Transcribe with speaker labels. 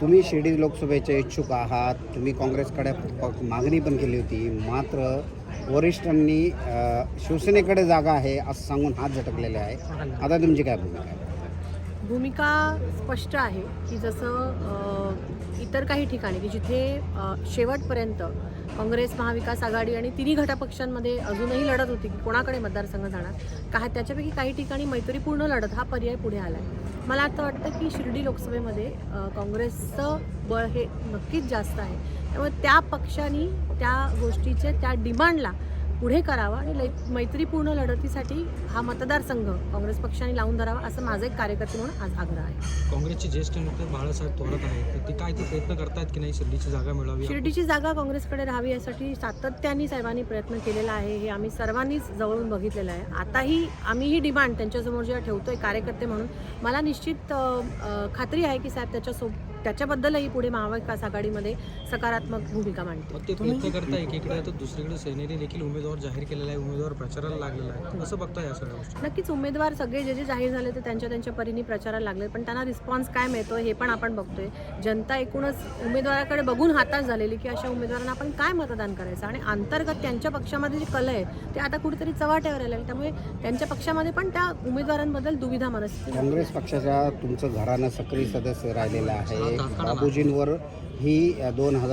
Speaker 1: तुम्ही शिर्डी लोकसभेचे इच्छुक आहात. तुम्ही काँग्रेसकडे मागणी पण केली होती. मात्र वरिष्ठांनी शिवसेनेकडे जागा आहे असं सांगून हात झटकलेले आहे आता तुमची काय भूमिका आहे?
Speaker 2: भूमिका स्पष्ट आहे की जसं इतर काही ठिकाणी की जिथे शेवटपर्यंत काँग्रेस महाविकास आघाडी आणि तिन्ही घटपक्षांमध्ये अजूनही लढत होती की कोणाकडे मतदारसंघ जाणार का त्याच्यापैकी काही ठिकाणी मैत्रीपूर्ण लढत हा पर्याय पुढे आला आहे मला आता वाटतं की शिर्डी लोकसभेमध्ये काँग्रेसचं बळ हे नक्कीच जास्त आहे. त्यामुळे त्या पक्षांनी त्या गोष्टीचे त्या डिमांडला पुढे करावा आणि लै- मैत्रीपूर्ण लढतीसाठी हा मतदारसंघ काँग्रेस पक्षाने लावून धरावा असं माझं एक कार्यकर्ते म्हणून आज आग्रह आहे.
Speaker 3: काँग्रेसचे ज्येष्ठ नेते बाळासाहेब थोरात आहेत. तर ते काय ते प्रयत्न करतायत की नाही? शिर्डीची जागा मिळावी.
Speaker 2: शिर्डीची जागा काँग्रेसकडे राहावी यासाठी सातत्याने साहेबांनी प्रयत्न केलेला आहे. हे आम्ही सर्वांनीच जवळून बघितलेलं आहे. आताही आम्ही ही डिमांड त्यांच्यासमोर जेव्हा ठेवतोय कार्यकर्ते म्हणून मला निश्चित खात्री आहे की साहेब त्याच्यासोब त्याच्याबद्दलही पुढे महाविकास आघाडीमध्ये सकारात्मक भूमिका मांडतील
Speaker 3: मग ते प्रयत्न करताय एकीकडे तर दुसरीकडे सेनेने देखील उमेदवार जाहीर केलेला आहे उमेदवार प्रचाराला लागलेला आहे. कसं बघताय या सगळ्या गोष्टी?
Speaker 2: नक्कीच उमेदवार सगळे जे जे जाहीर झाले ते त्यांच्या त्यांच्या परीने प्रचाराला लागले पण त्यांना रिस्पॉन्स काय मिळतो हे पण आपण बघतोय. जनता एकूणच उमेदवाराकडे बघून हाताश झालेली की अशा उमेदवारांना आपण काय मतदान करायचं? आणि अंतर्गत त्यांच्या पक्षामध्ये जे कल आहे ते आता कुठेतरी चव्हाट्यावर आले त्यामुळे त्यांच्या पक्षामध्ये पण त्या उमेदवारांबद्दल दुविधा मनस्थिती.
Speaker 1: काँग्रेस पक्षाच्या तुमचं घराणं सक्रिय सदस्य राहिलेलं आहे. बाबूजींवर ही दोन हजार